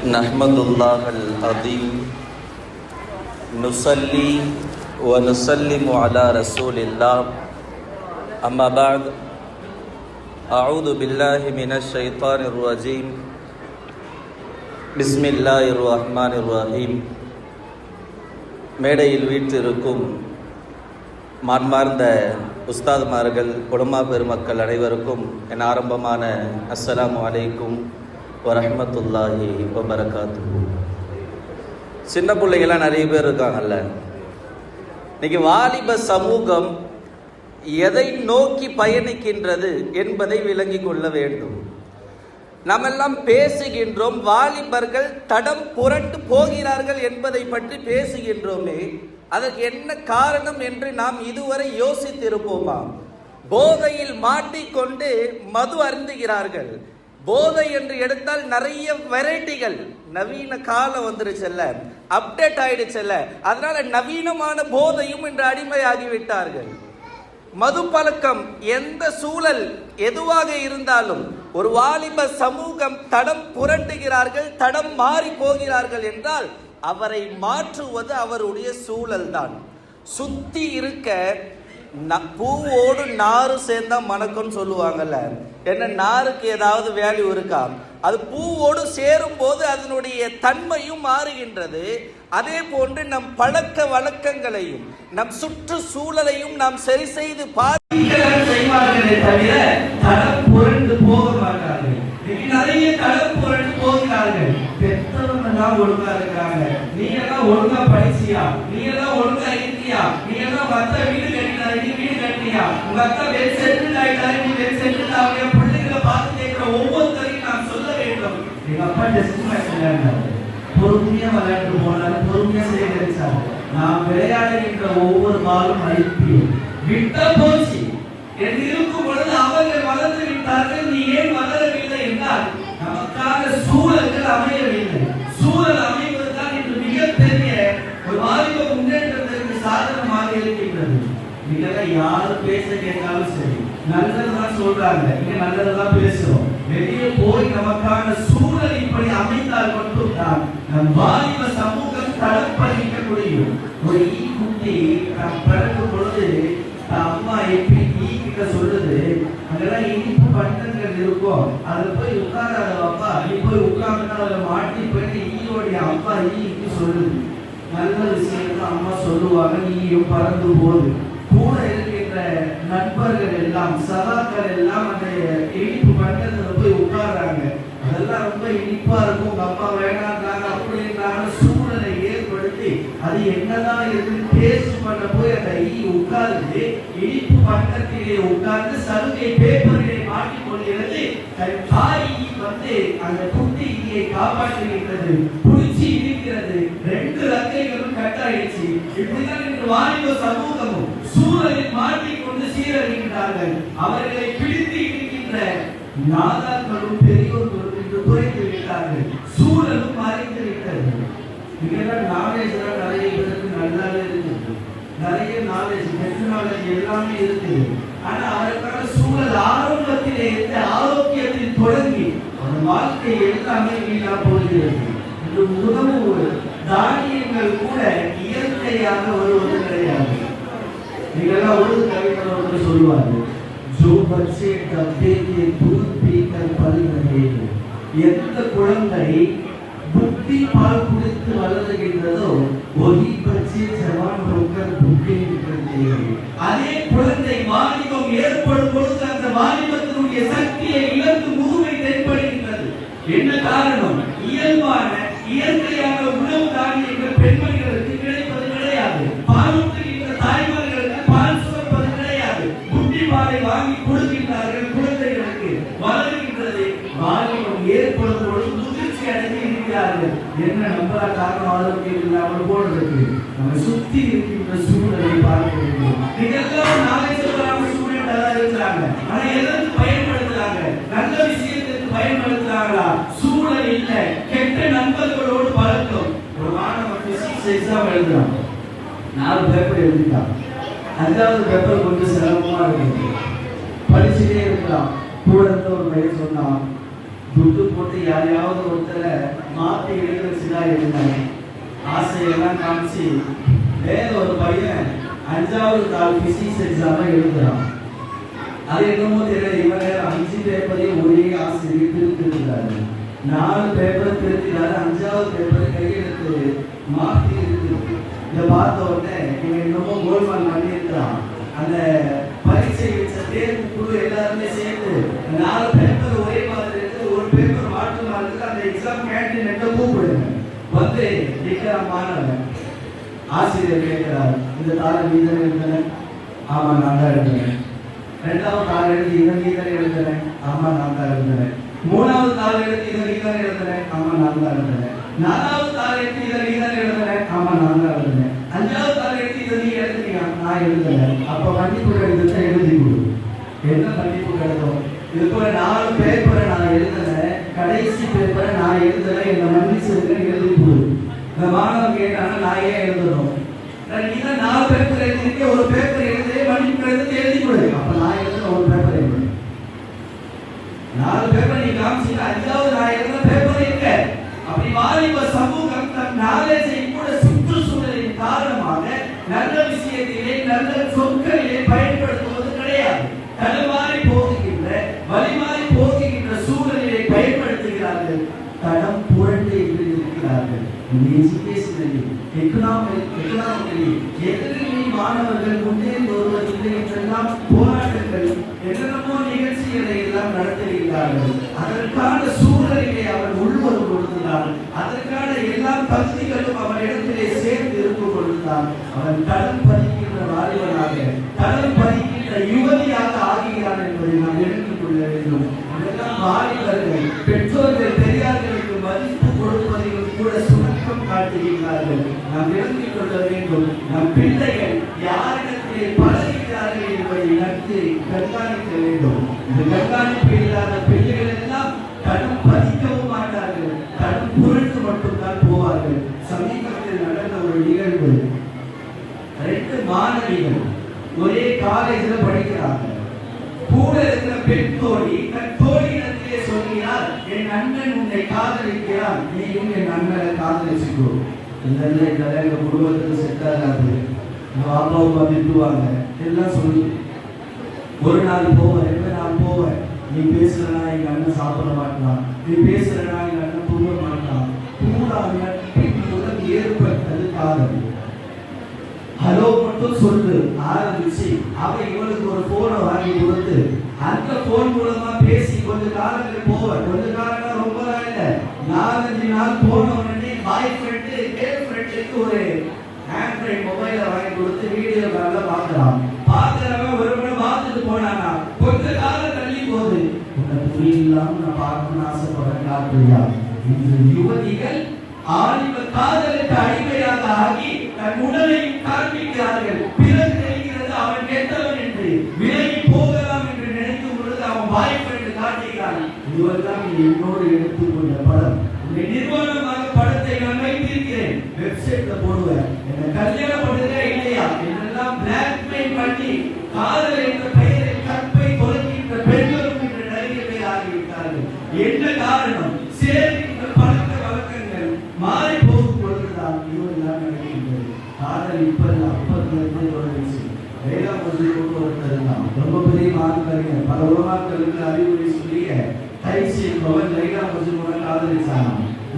نحمد الله العظيم نصلي ونسلم على رسول الله أما بعد أعوذ بالله من الشيطان الرجيم بسم الله الرحمن الرحيم மேடையில் வீற்றிருக்கும் மான்மார்ந்த உஸ்தாதுமார்கள் குடும்ப பெருமக்கள் அனைவருக்கும் என் ஆரம்பமான அஸ்ஸலாமு அலைக்கும் வரமத்துல்லாஹி வரகாத்து சின்ன பிள்ளைகள்லாம் நிறைய பேர் இருக்காங்கல்ல. இன்னைக்கு வாலிப சமூகம் எதை நோக்கி பயணிக்கின்றது என்பதை விளங்கிக் கொள்ள வேண்டும். நாம் பேசுகின்றோம் வாலிபர்கள் தடம் புரண்டு போகிறார்கள் என்பதை பற்றி பேசுகின்றோமே அதற்கு என்ன காரணம் என்று நாம் இதுவரை யோசித்திருப்போமா? போதையில் மாட்டிக்கொண்டு மது அருந்துகிறார்கள். போதை என்று எடுத்தால் நிறைய வெரைட்டிகள். நவீன காலம் வந்துருச்சுல்ல. அப்டேட் ஆயிடுச்சுல்ல. அதனால நவீனமான போதையும் இன்று அடிமையாகிவிட்டார்கள். மது பழக்கம் எந்த சூழல் எதுவாக இருந்தாலும் ஒரு வாலிப சமூகம் தடம் புரண்டுகிறார்கள் தடம் மாறி போகிறார்கள் என்றால் அவரை மாற்றுவது அவருடைய சூழல் தான் சுத்தி இருக்க பூவோடு நாறு சேர்ந்தா மணக்கம்னு சொல்லுவாங்கல்ல. என்ன நாருக்கு ஏதாவது வேல்யூ இருக்கா? அது பூவோடு சேரும் போது அதனுடைய தன்மையும் மாறுகின்றது. அதே போன்று நம் பழக்க வழக்கங்களையும் நம் சுற்றுச்சூழலையும் நாம் சரி செய்து செய்வார்களே தவிர தடம் புரண்டு போக மாட்டார்கள். நிறைய தடம் புரண்டு போகிறார்கள். பெற்றவங்க தான் ஒழுங்கா இருக்காங்க. நீ எல்லாம் ஒழுங்கா படிச்சியா? நீ எல்லாம் ஒழுங்கா இருக்க நீ எல்லாம் உங்க அத்தா வீடு கட்டினாரு. நீ வீடு கட்டியா? உங்க அத்தா வெல் செட்டில் ஆயிட்டாரு நீ வெல் செட்டில் ஆகிய பிள்ளைகளை பார்த்து கேட்கிற ஒவ்வொருத்தரையும் நாம் சொல்ல வேண்டும். எங்க அப்பா டெஸ்ட் மேட்ச் விளையாடினாரு பொறுமையா விளையாண்டு போனாரு. பொறுமையா சேகரிச்சாரு. நாம் விளையாடுகின்ற ஒவ்வொரு பாலும் அழிப்பி விட்ட இதெல்லாம் யாரு பேச கேட்டாலும் சரி நல்லதுதான் சொல்றாங்க. இங்க நல்லதுதான் பேசுறோம். வெளியே போய் நமக்கான சூழல் இப்படி அமைந்தால் மட்டும்தான் நம் வாலிப சமூகம் தடப்பதிக்க முடியும் ஒரு ஈ குட்டி நாம் பிறக்கும் பொழுது அம்மா எப்படி ஈ கிட்ட சொல்லுது அங்கெல்லாம் இனிப்பு பட்டங்கள் இருக்கும். அதுல போய் உட்காராத அப்பா நீ போய் உட்கார்ந்து அதுல மாட்டி போயிட்டு ஈயோடைய அப்பா ஈக்கு சொல்லுது. நல்ல விஷயத்தை அம்மா சொல்லுவாங்க நீயும் பறந்து போது நண்பர்கள் எல்லாம் சகாக்கள் எல்லாம் அந்த இனிப்பு பண்டத்துல போய் உட்கார்றாங்க. அதெல்லாம் ரொம்ப இனிப்பா இருக்கும். உங்க அப்பா வேணான்றாங்க அப்படின்றாங்க சூழலை ஏற்படுத்தி அது என்னதான் இருக்குன்னு டேஸ்ட் பண்ண போய் அந்த ஈ உட்கார்ந்து இனிப்பு பண்டத்திலே உட்கார்ந்து சலுகை பேப்பர்களை மாட்டிக் கொள்கிறது. தன் தாய் வந்து அந்த குட்டி ஈயை காப்பாற்றுகின்றது. புடிச்சு இருக்கிறது. ரெண்டு ரக்கைகளும் கட்டாயிடுச்சு இப்படிதான் இன்று வாலிப சமூகமும் சூழலில் மாட்டிக்கொண்டு இருக்கிறார்கள் அவர்களை பிடித்து இழுக்கின்ற நாதாக்களும் பெரியோர்களும் இன்று குறைந்து விட்டார்கள். சூழலும் மறைந்து விட்டது. இதெல்லாம் நாலேஜ் நிறைய பேருக்கு நல்லாவே இருக்குது நிறைய நாலேஜ் எல்லாமே இருக்குது ஆனா சூழல் இருந்து ஆரோக்கியத்தில் தொடங்கி வாழ்க்கை எல்லாமே வீணா போகிறது. உணவு தானியங்கள் கூட இயற்கையாக வருவது கிடையாது. இதெல்லாம் உருது கவிஞர் வந்து சொல்லுவாங்க ஜோ பச்சே கத்தேகிய புதுப்பீக்கர் பல்நகை எந்த குழந்தை புத்தி பால் குடித்து வளருகின்றதோ ஒலி பச்சே ஜவான் ரோக்கர் அதே குழந்தை வாலிபம் ஏற்படும் பொழுது அந்த வாலிபத்தினுடைய சக்தியை இழந்து என்ன காரணம்? இயல்பான இயற்கையான பிசிக்ஸ் எழுதுறான் நாலு பேப்பர் எழுதிட்டான். அஞ்சாவது பேப்பர் கொஞ்சம் சிரமமா இருக்கு படிச்சுட்டே இருக்கலாம். கூட இருந்த ஒரு பையன் சொன்னான் துட்டு போட்டு யாரையாவது ஒருத்தரை மாத்தி எழுத வச்சுதான் எழுந்தாங்க ஆசையெல்லாம் காமிச்சு வேற ஒரு பையன் அஞ்சாவது தாள் பிசிக்ஸ் எக்ஸாம் எழுதுறான். அது என்னமோ தெரியல இவங்க அஞ்சு பேப்பரையும் ஒரே ஆசிரியர் திருத்திருக்கிறாரு. நாலு பேப்பர் திருத்தினாரு. அஞ்சாவது பேப்பர் கையெழுத்து மாற்றி இருக்கு இதை பார்த்த உடனே இவன் என்னமோ கோல்மால் பண்ணியிருக்கிறான் அந்த பரீட்சை வச்ச தேர்வு குழு எல்லாருமே சேர்ந்து நாலு பேப்பர் ஒரே மாதிரி இருக்கு ஒரு பேப்பர் மாற்று மாதிரி அந்த எக்ஸாம் கேண்டீன் கூப்பிடுங்க. வந்து நிக்கிற மாணவன். ஆசிரியர் கேட்கிறார் இந்த தாளை நீ தானே எழுதுன? ஆமா நான் தான் எழுதுனேன். ரெண்டாவது தாள் எழுதி இவன் நீ தானே எழுதுனேன் ஆமா நான் தான் எழுதுனேன். மூணாவது தாள் எழுதி இவன் நீ தானே எழுதுனேன் ஆமா நான் தான் எழுதுனேன். நாலாவது தாள் இதை நீ எழுதுனேன் ஆமா நான் தான் எழுதுனேன். அஞ்சாவது தாள் இதை நீ எழுதுனியா? நான் எழுதுனேன் அப்ப மன்னிப்பு கடிதத்தை எழுதி கொடு. என்ன மன்னிப்பு கடிதம் இது போல நாலு பேப்பரை நான் எழுதல. கடைசி பேப்பரை நான் எழுதுனேன் என்னை மன்னிச்சிருக்கேன் எழுதி கொடு. இந்த மாணவன் கேட்டாங்க நான் ஏன் எழுதணும்? நான் நீ தான் நாலு பேப்பர் எழுதிருக்கேன் ஒரு பேப்பர் எழுதி மன்னிப்பு கடிதத்தை எழுதி கொடு. அப்ப நான் எழுதுன ஒரு பேப்பர் எழுது நாலு பேப்பர் நீ காமிச்சீங்க அஞ்சாவது நான் எழுதுன பேப்பர் அப்படி வாலிப சமூகம் தன் நாலேஜை கூட சுற்றுச்சூழலின் காரணமாக நல்ல விஷயத்திலே நல்ல சொற்களிலே பயன்படுத்துவது கிடையாது. தடுமாறி போகுகின்ற வழிமாறி போகுகின்ற சூழலிலே பயன்படுத்துகிறார்கள். தடம் புரண்டு இருக்கிறார்கள் எக்கனாமிக் எக்கனாமிக்கலி மாணவர்கள் முன்னேறி வருவதில்லை என்றெல்லாம் போராட்டங்கள் என்னென்னமோ நிகழ்ச்சிகளை எல்லாம் நடத்துகிறார்கள் அதற்கான சூழலிலே அவர் உள்வரும் பொழுதுதான் அதற்கான எல்லா அவனிடத்திலே சேர்ந்து இருக்கும் பொழுதுதான் அவன் தளம் பதிக்கின்ற வாலிபனாக தடம் காதலிச்சுக்கோ இல்லைல்ல இதெல்லாம் எங்கள் குடும்பத்துக்கு செட் ஆகாது. எங்க அப்பா அம்மா திட்டுவாங்க. எல்லாம் சொல்லி. ஒரு நாள் போவேன் எப்போ நான் போவேன். நீ பேசுறனா எங்கள் அண்ணன் சாப்பிட மாட்டான். நீ பேசுறனா எங்கள் அண்ணன் தூங்க மாட்டான். கூட நட்பின் ஏற்பட்டது காதல். ஹலோ மட்டும் சொல்லு. ஆரம்பிச்சு. அவ இவளுக்கு ஒரு போனை வாங்கி கொடுத்து அந்த போன் மூலமா பேசி கொஞ்ச காலங்கள் போவேன். கொஞ்ச காலம் ரொம்ப நாள் நாலஞ்சு நாள் போன உடனே பாய் ஃப்ரெண்டு கேர்ள் ஃப்ரெண்டுக்கு ஒரு ஆண்ட்ராய்டு மொபைல வாங்கி கொடுத்து வீடியோ காலில் பார்க்கலாம். பார்க்கிறவன் ஒரு முறை பார்த்துட்டு போனானா? கொஞ்ச காலம் தள்ளி போகுது. உன்னை புரியலாம் நான் பார்க்கணும்னு ஆசைப்படுறேன் காட்டுறியா? இந்த யுவதிகள் ஆணிவ காதலுக்கு அடிமையாக ஆகி தன் உடலையும் காண்பிக்கிறார்கள். பிறகு தெரிகிறது அவன் கெட்டவன் என்று. விலகி போகலாம் என்று நினைக்கும் பொழுது அவன் வாய்ப்பு என்று காட்டுகிறான். இதுவெல்லாம் என்னோடு எடுத்துக்கொண்ட படம். உன்னை நிர்வாணமாக கல்யாணம் பண்ணுறதே இல்லையா? என்றெல்லாம் பிளாக்மெயில் பண்ணி காதல் என்ற பெயரில் கற்பை தொலைக்கின்ற பெண்களும் இன்று ஆகிவிட்டார்கள். என்ன காரணம்? சேர்க்கின்ற பழக்க வழக்கங்கள் மாறி போகும் பொழுதுதான் இதுவெல்லாம் நடக்கின்றது காதல் கொண்டு ரொம்ப பெரிய பல அறிவுரை சொல்லிய தைசி லைலா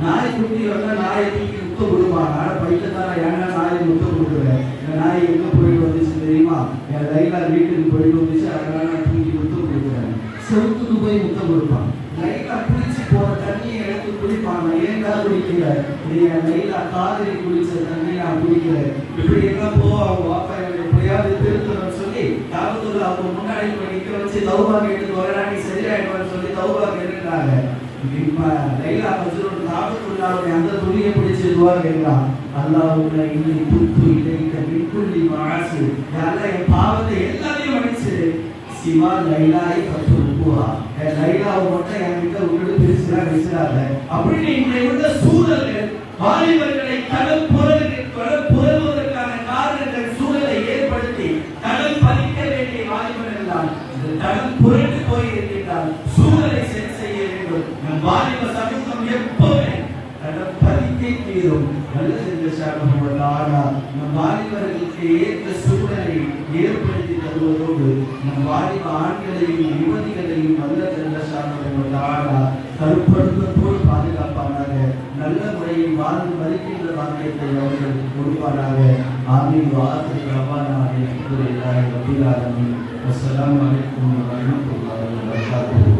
நாய் குட்டி வந்தா நாயை தூக்கி முத்தம் கொடுப்பான் ஆனா ஏன்னா நாயை முத்தம் கொடுக்குறேன் என் நாய் எங்க போயிட்டு வந்துச்சு தெரியுமா? என் லைலா வீட்டுக்கு போயிட்டு வந்துச்சு அதனால நான் தூக்கி முத்தம் கொடுக்குறேன் செவுத்துக்கு போய் முத்தம் கொடுப்பான் லைலா குளிச்சு போற தண்ணியை எடுத்து குளிப்பாங்க. ஏன்டா குளிக்கல? நீ என் லைலா காதலி குளிச்ச தண்ணி நான் குளிக்கிறேன் இப்படி எல்லாம் போ அவங்க வாப்பா என்னை எப்படியாவது திருத்தணும்னு சொல்லி காவல்துறை அவங்க முன்னாடி போய் நிக்க வச்சு தௌபா கேட்டு வரடா நீ சரியாயிடுவான்னு சொல்லி தௌபா கேட்டுட்டாங்க லைலா மஜ்னூன் காவல்துறையாவுடைய அந்த துணியை பிடிச்சு துவா கேட்கிறான் அல்லாஹ் உன்னை துப்பு இலைக்க மின்குள்ளி மாசு யாரெல்லாம் என் பாவத்தை எல்லாத்தையும் மன்னிச்சிரு சிவா லைலாய் பத்து லைலாவை மட்டும் என்கிட்ட அப்படின்னு வாலிபர்களை ஏற்ற சூழலை ஏற்படுத்தி தருவதோடு நம் வாலிப ஆண்களையும் யுவதிகளையும் நல்ல செல்வசாரா கருப்படுத்தத்தோடு பாதுகாப்பானாக நல்ல முறையில் வாழ்ந்து மதிக்கின்ற வாக்கியத்தை அவர்கள் கொடுப்பானாக. ஆமீன். வாசல் ரவானா அலமதுல்லாஹி ரபில் ஆலமீன். அஸ்ஸலாமு அலைக்கும் வரஹ்மத்துல்லாஹி வபரகாத்துஹு.